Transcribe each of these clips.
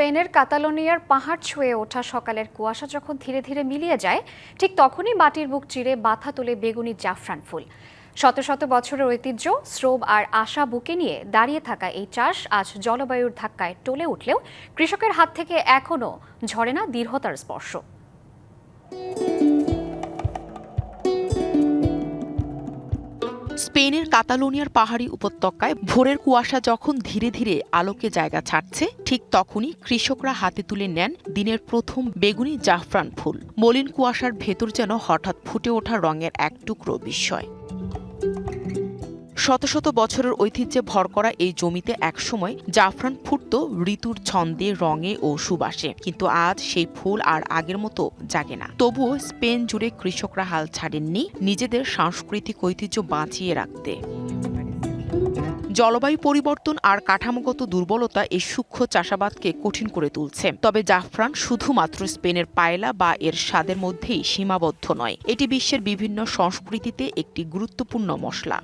স্পেনের কাতালোনিয়ার পাহাড় ছুঁয়ে ওঠা সকালের কুয়াশা যখন ধীরে ধীরে মিলিয়ে যায়, ঠিক তখনই মাটির বুক চিরে বাথা তুলে বেগুনি জাফরান ফুল। শত শত বছরের ঐতিহ্য শ্রম আর আশা বুকে নিয়ে দাঁড়িয়ে থাকা এই চাষ আজ জলবায়ুর ধাক্কায় টলে উঠলেও কৃষকের হাত থেকে এখনও ঝরে না দৃঢ়তার স্পর্শ। স্পেনের কাতালোনিয়ার পাহাড়ি উপত্যকায় ভোরের কুয়াশা যখন ধীরে ধীরে আলোকে জায়গা ছাড়ছে, ঠিক তখনই কৃষকরা হাতে তুলে নেন দিনের প্রথম বেগুনি জাফরান ফুল। মলিন কুয়াশার ভেতর যেন হঠাৎ ফুটে ওঠা রঙের এক টুকরো বিস্ময়। শত শত বছরের ঐতিহ্যে ভর করা এই জমিতে একসময় জাফরান ফুটত ঋতুর ছন্দে, রঙে ও সুবাসে। কিন্তু আজ সেই ফুল আর আগের মতো জাগে না। তবুও স্পেন জুড়ে কৃষকরা হাল ছাড়েননি নিজেদের সাংস্কৃতিক ঐতিহ্য বাঁচিয়ে রাখতে। জলবায়ু পরিবর্তন আর কাঠামোগত দুর্বলতা এই সূক্ষ্ম চাষাবাদকে কঠিন করে তুলছে। তবে জাফরান শুধুমাত্র স্পেনের পায়লা বা এর স্বাদের মধ্যেই সীমাবদ্ধ নয়। এটি বিশ্বের বিভিন্ন সংস্কৃতিতে একটি গুরুত্বপূর্ণ মশলা।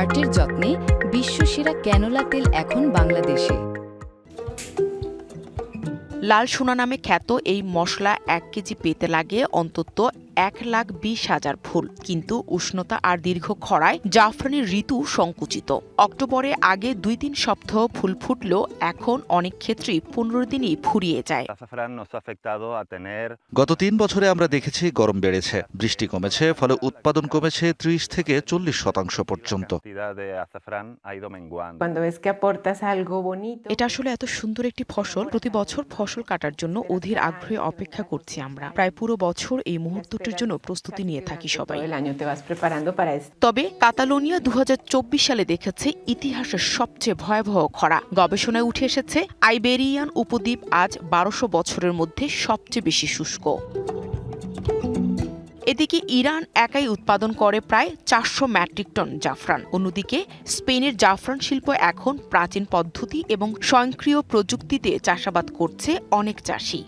হার্টের যত্নে বিশ্বসেরা ক্যানোলা তেল এখন বাংলাদেশে। লাল সোনা নামে খ্যাত এই মশলা এক কেজি পেতে লাগে অন্তত এক লাখ বিশ হাজার ফুল। কিন্তু উষ্ণতা আর দীর্ঘ খরায় জাফরানের ঋতু সংকুচিত। অক্টোবরে আগে দুই তিন সপ্তাহ ফুল ফুটলেও এখন অনেক ক্ষেত্রেই পনেরো দিনই ফুরিয়ে যায়। গত তিন বছরে আমরা দেখেছি গরম বেড়েছে বৃষ্টি কমেছে ফলে উৎপাদন কমেছে ত্রিশ থেকে চল্লিশ শতাংশ পর্যন্ত। এটা আসলে এত সুন্দর একটি ফসল। প্রতি বছর ফসল কাটার জন্য অধীর আগ্রহে অপেক্ষা করছি আমরা। প্রায় পুরো বছর এই মুহূর্তটির জন্য প্রস্তুতি নিয়ে থাকি সবাই. তবে কাতালোনিয়া দু হাজার চব্বিশ সালে দেখেছে ইতিহাসের সবচেয়ে ভয়াবহ খরা। গবেষণায় উঠে এসেছে আইবেরিয়ান উপদ্বীপ আজ বারোশো বছরের মধ্যে সবচেয়ে বেশি শুষ্ক। এদিকে ইরান একাই উৎপাদন করে প্রায় চারশো মেট্রিক টন জাফরান। অন্যদিকে স্পেনের জাফরান শিল্প এখন প্রাচীন পদ্ধতি এবং স্বয়ংক্রিয় প্রযুক্তিতে চাষাবাদ করছে অনেক চাষি।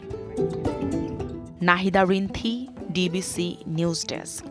Nahida Rinthi DBC news desk